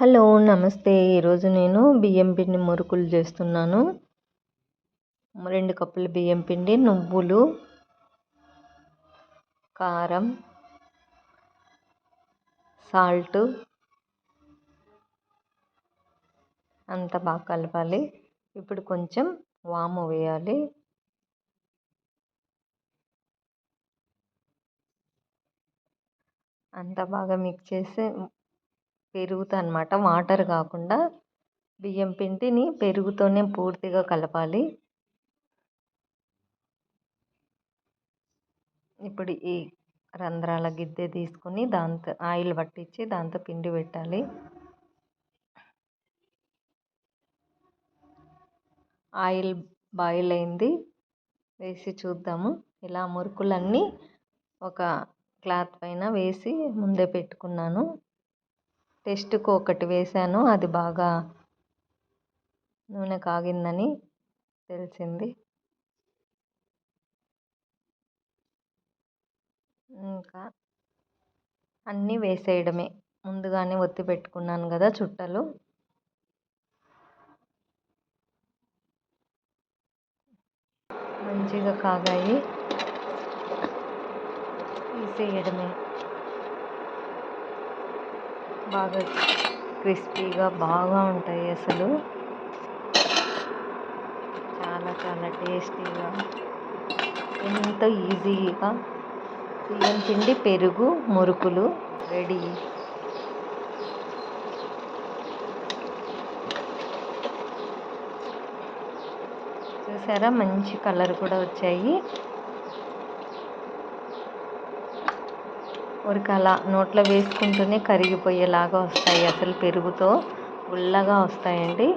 Hello నమస్తే. ఈరోజు నేను బియ్యం పిండి మురుకులు చేస్తున్నాను. రెండు కప్పుల బియ్యం పిండి నువ్వులు కారం సాల్ట్. అంత బాగా కలపాలి. ఇప్పుడు కొంచెం వాము వేయాలి. అంత బాగా మిక్స్ చేసి పెరుగుతో అనమాట వాటర్ కాకుండా బియ్యం పిండిని పెరుగుతోనే పూర్తిగా కలపాలి. ఇప్పుడు ఈ రంధ్రాల గిద్దె తీసుకొని దాంతో ఆయిల్ పట్టించి దాంతో పిండి పెట్టాలి. ఆయిల్ బాయిల్ అయింది. వేసి చూద్దాము. ఇలా మురుకులన్నీ ఒక క్లాత్ పైన వేసి ముందే పెట్టుకున్నాను. టెస్ట్కి ఒకటి వేసాను అది బాగా నూనె కాగిందని తెలిసింది. ఇంకా అన్నీ వేసేయడమే. ముందుగానే ఒత్తి పెట్టుకున్నాను కదా చుట్టలు. మంచిగా కాగాయి. తీసేయడమే. బాగా క్రిస్పీగా బాగా ఉంటాయి అసలు. చాలా చాలా టేస్టీగా ఎంతో ఈజీగా. బియ్యం పిండి పెరుగు మురుకులు రెడీ. చూసారా? మంచి కలర్ కూడా వచ్చాయి. ఊరికి అలా నోట్లో వేసుకుంటూనే కరిగిపోయేలాగా వస్తాయి అసలు పెరుగుతో గుల్లగా వస్తాయండి.